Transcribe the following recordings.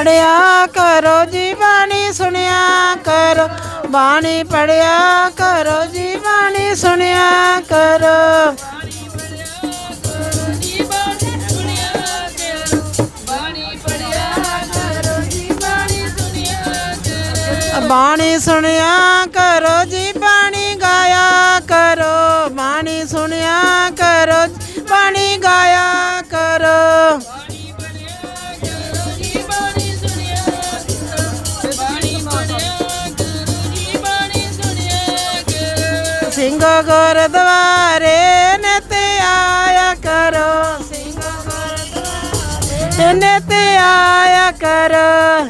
ਪੜਿਆ ਕਰੋ ਜੀ ਬਾਣੀ ਸੁਣਿਆ ਕਰੋ। ਬਾਣੀ ਪੜਿਆ ਕਰੋ ਜੀ ਬਾਣੀ ਸੁਣਿਆ ਕਰੋ। ਬਾਣੀ ਸੁਣਿਆ ਕਰੋ ਜੀ ਬਾਣੀ ਗਾਇਆ ਕਰੋ। ਬਾਣੀ ਸੁਣਿਆ ਕਰੋ ਸਿੰਘ ਗੁਰਦੁਆਰੇ ਨਿਤ ਆਇਆ ਕਰੋ ਸਿੰਘ ਗੁਰਦੁਆਰੇ ਨਿਤ ਆਇਆ ਕਰੋ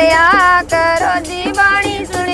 ਪੜਿਆ ਕਰੋ ਜੀ ਬਾਣੀ ਸੁਣ।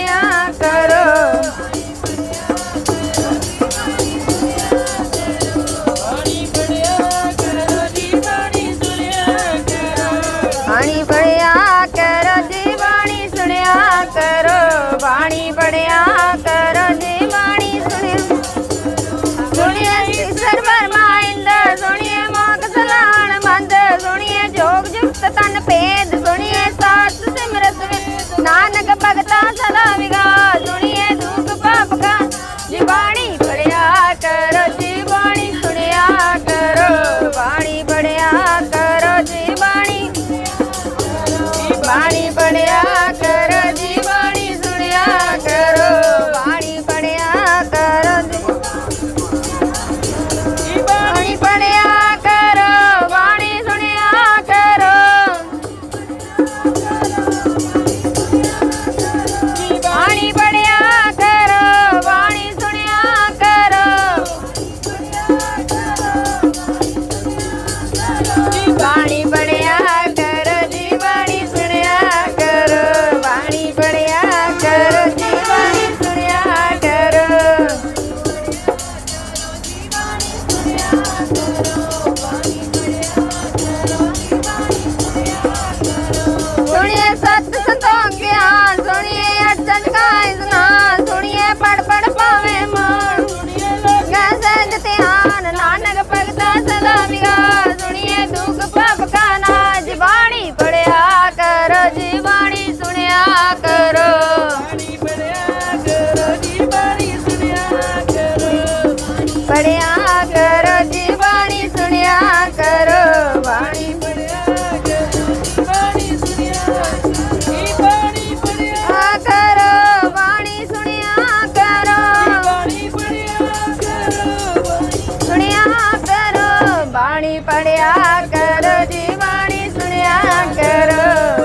વાણી પડ્યા કર જીવાણી સુણ્યા કર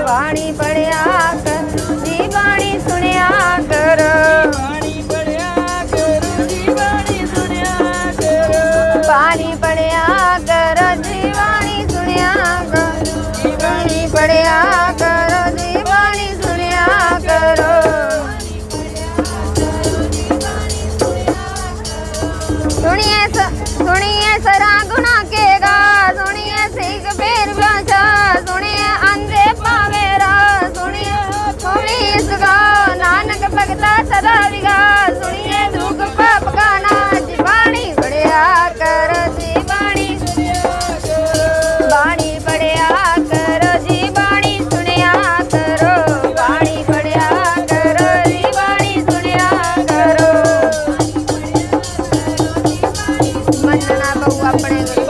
વાણી પડ્યા કર જીવાણી સુણ્યા કર પાણી પડ્યા કર જીવાણી સુણ્યા કર જીવાણી પડ્યા કર જીવાણી સુણ્યા કરો સુણીએ સુણીએ સરા ગુણા કે vou aprender.